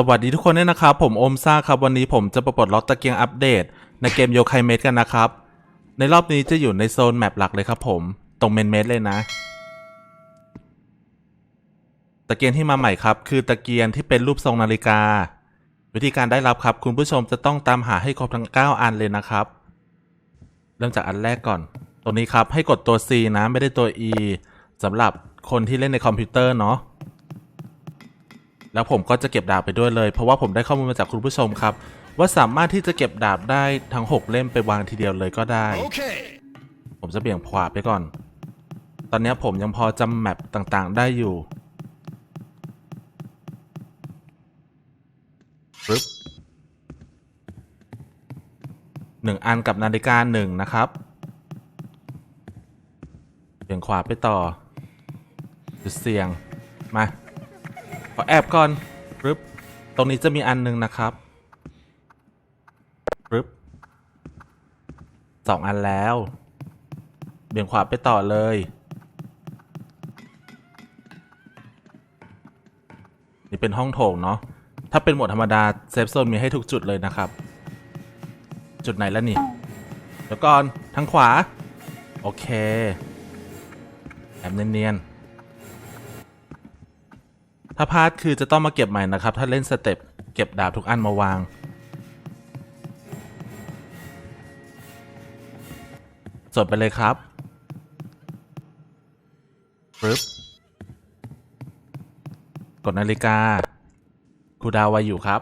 สวัสดีทุกคนด้วยนะครับ ผมโอมซ่าครับ วันนี้ผมจะประปลดล็อกตะเกียงอัปเดต ในเกมโยคายเมดกันนะครับ ในรอบนี้จะอยู่ในโซนแมปหลักเลยครับผม ตรงเมนเมดเลยนะ ตะเกียงที่มาใหม่ครับ คือตะเกียงที่เป็นรูปทรงนาฬิกา วิธีการได้รับครับ คุณผู้ชมจะต้องตามหาให้ครบทั้ง 9 อันเลยนะครับ เริ่มจากอันแรกก่อน ตรงนี้ครับให้กดตัว C นะไม่ได้ตัว E สำหรับคนที่เล่นในคอมพิวเตอร์เนาะ แล้วผมก็จะเก็บดาบไปด้วยเลย เพราะว่าผมได้ข้อมูลมาจากคุณผู้ชมครับ ว่าสามารถที่จะเก็บดาบได้ทั้ง 6 เล่มไปวางทีเดียวเลยก็ได้ Okay. ผมจะเบี่ยงขวาไปก่อน ตอนนี้ผมยังพอจำแมปต่างๆ ได้อยู่ปึ๊บหนึ่งอันกับนาฬิกาหนึ่งนะครับเบี่ยงขวาไปต่อจุดเสี่ยง มา ขอแอบก่อนปึ๊บตรงนี้จะมีอันหนึ่งนะครับปึ๊บสองอันแล้ว เบี่ยงขวาไปต่อเลย นี่เป็นห้องโถงเนาะ ถ้าเป็นหมวดธรรมดาเซฟโซนมีให้ทุกจุดเลยนะครับ จุดไหนแล้วนี่เดี๋ยวก่อนทางขวา โอเคแอบเนียนๆ ถ้าพลาดคือจะต้องมาเก็บใหม่นะครับ ถ้าเล่นสเต็ปเก็บดาบทุกอันมาวาง สดไปเลยครับปึ๊บกดนาฬิกาครูดาวไวอยู่ครับ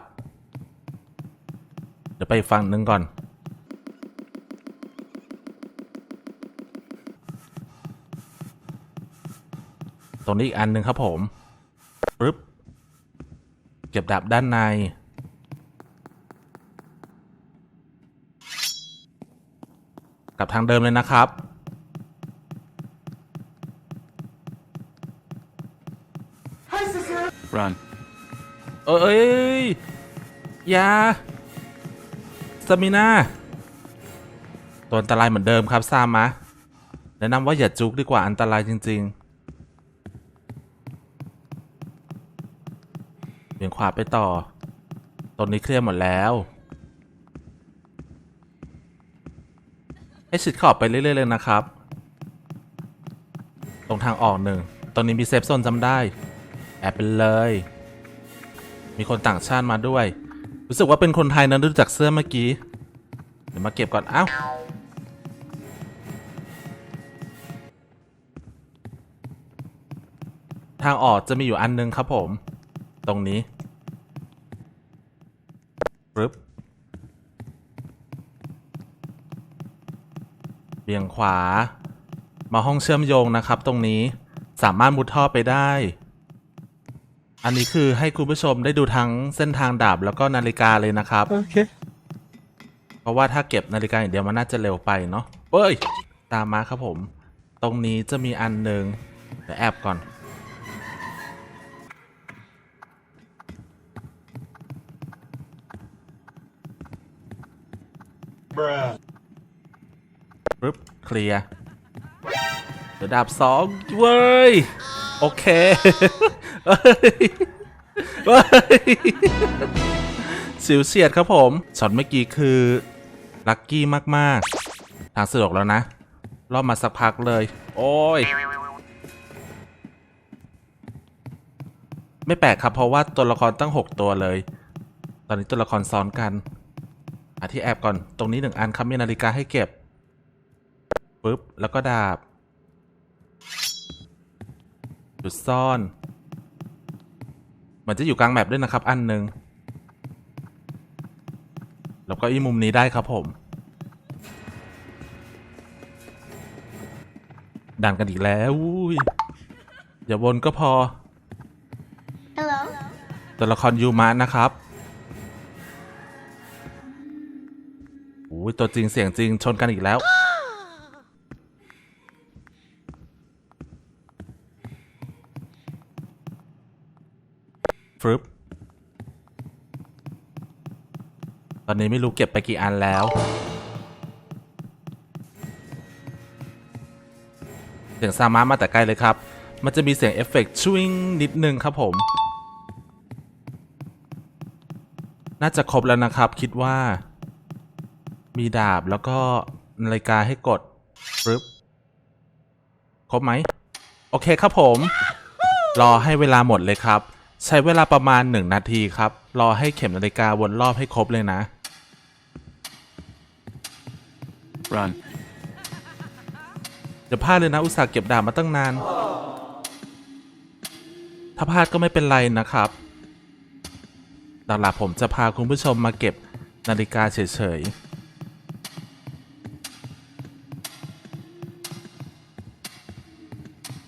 เดี๋ยวไปอีกฝั่งหนึ่งก่อนตรงนี้อีกอันหนึ่งครับผม ปึ๊บ เก็บดาบด้านใน กลับทางเดิมเลยนะครับ Run. เอ้ยอยาสมินาตัวอันตรายเหมือนเดิมครับซามะแนะนำว่าอย่าจุกดีกว่าอันตรายจริง ๆ เบี่ยงขวาไปต่อ ตรงนี้เคลียร์หมดแล้ว ให้ชิดขอบไปเรื่อยๆเลยนะครับ ตรงทางออกหนึ่งตรงนี้มีเซฟโซนจำได้ แอบไปเลย มีคนต่างชาติมาด้วย รู้สึกว่าเป็นคนไทยนะดูจากเสื้อเมื่อกี้ เดี๋ยวมาเก็บก่อน อ้าวทางออกจะมีอยู่อันนึงครับผม ตรงนี้ ปึ๊บเบี่ยงขวา มาห้องเชื่อมโยงนะครับ ตรงนี้สามารถมุดท่อไปได้ อันนี้คือให้คุณผู้ชมได้ดูทั้งเส้นทางดาบแล้วก็นาฬิกาเลยนะครับ Okay. เพราะว่าถ้าเก็บนาฬิกาอย่างเดียวมันน่าจะเร็วไปเนาะเอ้ย ตามมาครับผม ตรงนี้จะมีอันหนึ่งเดี๋ยวแอบก่อน ปึ๊บเคลียร์เดี๋ยวดาบสองเว้ย โอเคเฮ้ยเฮ้ยสิวเฉียดครับผมช็อตเมื่อกี้คือ ลัคกี้มาก ๆ ทางสะดวกแล้วนะ รอบมาสักพักเลย โอ้ย ไม่แปลกครับเพราะว่าตัวละครตั้ง 6 ตัวเลย ตอนนี้ตัวละครซ้อนกันาที่แอบก่อน ตรงนี้หนึ่งอันครับมีนาฬิกาให้เก็บปึ๊บ แล้วก็ดาบ จุดซ่อนเหมือนจะอยู่กลางแมปด้วยนะครับ อันหนึ่งแล้วก็อีมุมนี้ได้ครับผมดันกันอีกแล้วอุ้ยอย่าวนก็พอ Hello. ตัวละครยูมะนะครับ ตัวจริงเสียงจริงชนกันอีกแล้ว ฟรึบ ตอนนี้ไม่รู้เก็บไปกี่อันแล้ว เสียงซามะมาแต่ไกลเลยครับ มันจะมีเสียงเอฟเฟกต์ชวิงนิดนึงครับผม น่าจะครบแล้วนะครับคิดว่า มีดาบแล้วก็นาฬิกาให้กดปึ๊บครบไหม โอเคครับผม รอให้เวลาหมดเลยครับ ใช้เวลาประมาณ 1 นาทีครับ รอให้เข็มนาฬิกาวนรอบให้ครบเลยนะ Run. จะพลาดเลยนะ อุตส่าห์เก็บดาบมาตั้งนาน ถ้าพลาดก็ไม่เป็นไรนะครับหลักๆผมจะพาคุณผู้ชมมาเก็บนาฬิกาเฉยๆ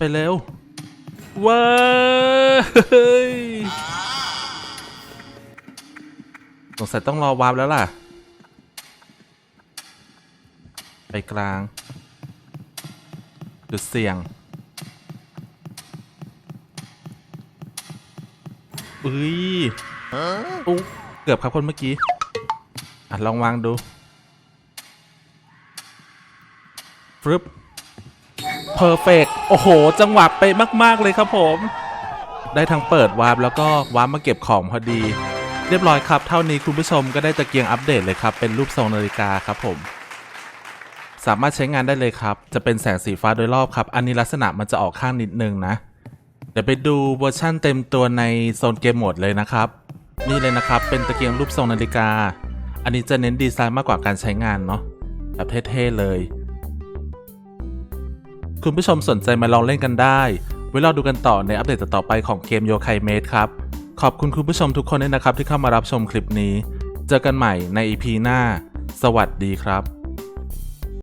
ไปเร็วว้ายสงสัยต้องรอวาร์ปแล้วล่ะ ไปกลาง จุดเสี่ยงอุ้ยอุ๊เกือบครับคนเมื่อกี้ อะ ลองวางดูฟรึบ เพอร์เฟกโอ้โห จังหวะเป๊ะมาก ๆ เลยครับผม ได้ทั้งเปิดวาร์ปแล้วก็วาร์ปมาเก็บของพอดี เรียบร้อยครับ เท่านี้คุณผู้ชมก็ได้ตะเกียงอัปเดตเลยครับ เป็นรูปทรงนาฬิกาครับผม สามารถใช้งานได้เลยครับ จะเป็นแสงสีฟ้าโดยรอบครับ อันนี้ลักษณะมันจะออกข้างนิดนึงนะ เดี๋ยวไปดูเวอร์ชั่นเต็มตัวในโซนเกมโหมดเลยนะครับ นี่เลยนะครับ เป็นตะเกียงรูปทรงนาฬิกา อันนี้จะเน้นดีไซน์มากกว่าการใช้งานเนาะ แบบเท่ๆเลย คุณผู้ชมสนใจมาลองเล่นกันได้ ไว้รอดูกันต่อในอัปเดตต่อไปของเกมโยไคเมดครับ ขอบคุณคุณผู้ชมทุกคนด้วยนะครับที่เข้ามารับชมคลิปนี้ เจอกันใหม่ใน EP หน้า สวัสดีครับ